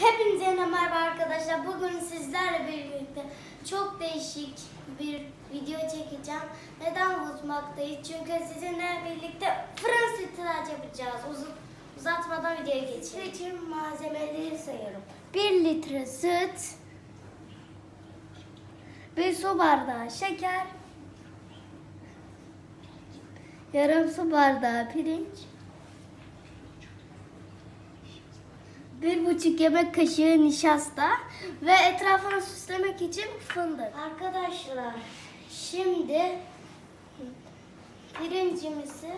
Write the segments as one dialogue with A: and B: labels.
A: Hepinize merhaba arkadaşlar. Bugün sizlerle birlikte çok değişik bir video çekeceğim. Neden unutmaktayız? Çünkü sizinle birlikte fırın sütlaç yapacağız. Uzun, uzatmadan videoya geçelim. İçin malzemeleri sayıyorum. 1 litre süt, 1 su bardağı şeker, yarım su bardağı pirinç, bir buçuk yemek kaşığı nişasta ve etrafını süslemek için fındık. Arkadaşlar şimdi pirincimizi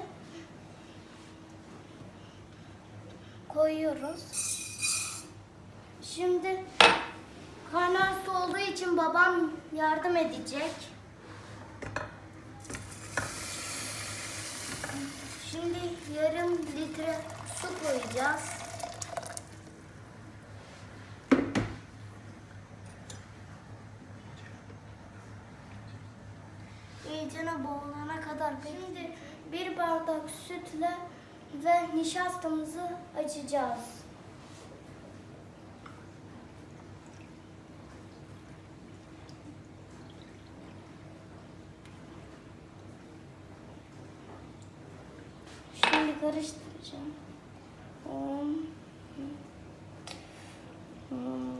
A: koyuyoruz. Şimdi kaynar su olduğu için babam yardım edecek. Şimdi yarım litre su koyacağız. İyicene boğulana kadar şimdi bir bardak sütle ve nişastamızı açacağız. Şimdi karıştıracağım. Um, Yiyeceğimiz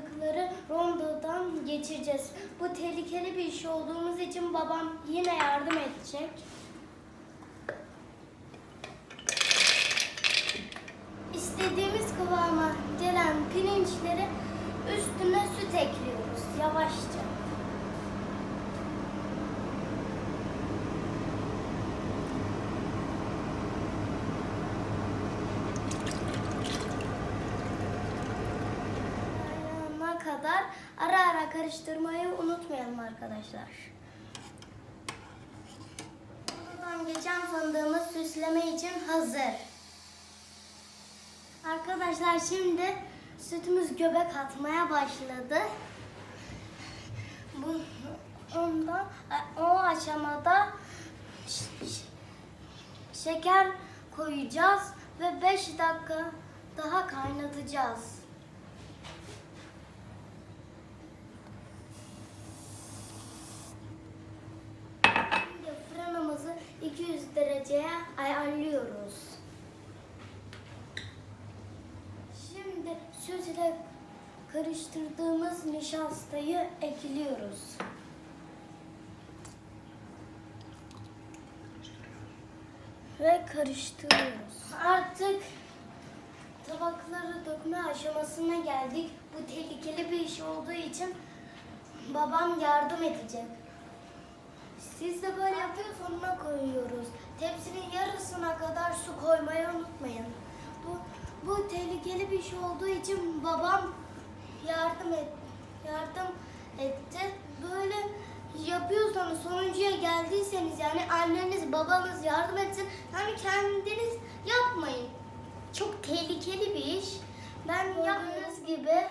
A: fındıkları rondodan geçireceğiz. Bu tehlikeli bir iş olduğumuz için babam yine yardım edecek. İstediğimiz kıvama gelen pirinçleri üstüne süt ekliyoruz yavaşça. Kadar ara ara karıştırmayı unutmayalım arkadaşlar. Buradan geçen fındığımız süsleme için hazır. Arkadaşlar şimdi sütümüz göbek atmaya başladı. Bu ondan o aşamada şeker koyacağız ve 5 dakika daha kaynatacağız. Şimdi fırınımızı 200 dereceye ayarlıyoruz. Şimdi süt ile karıştırdığımız nişastayı ekliyoruz. Ve karıştırıyoruz. Artık tabakları dökme aşamasına geldik. Bu tehlikeli bir iş olduğu için babam yardım edecek. Siz de böyle yapıyor sonuna koyuyoruz. Tepsinin yarısına kadar su koymayı unutmayın. Bu bu tehlikeli bir şey olduğu için babam yardım et yardım etti. Böyle yapıyorsanız sonuncuya geldiyseniz yani anneniz babanız yardım etsin. Yani kendiniz yapmayın. Çok tehlikeli bir iş. Ben yaptığınız gibi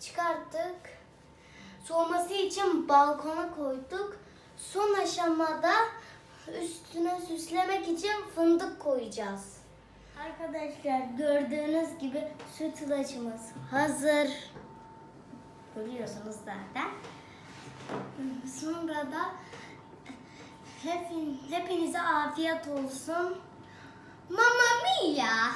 A: çıkarttık. Soğuması için balkona koyduk. Aşamada üstüne süslemek için fındık koyacağız. Arkadaşlar gördüğünüz gibi süt ilaçımız hazır. Görüyorsunuz zaten. Sonra da hepin, hepinize afiyet olsun. Mamma mia!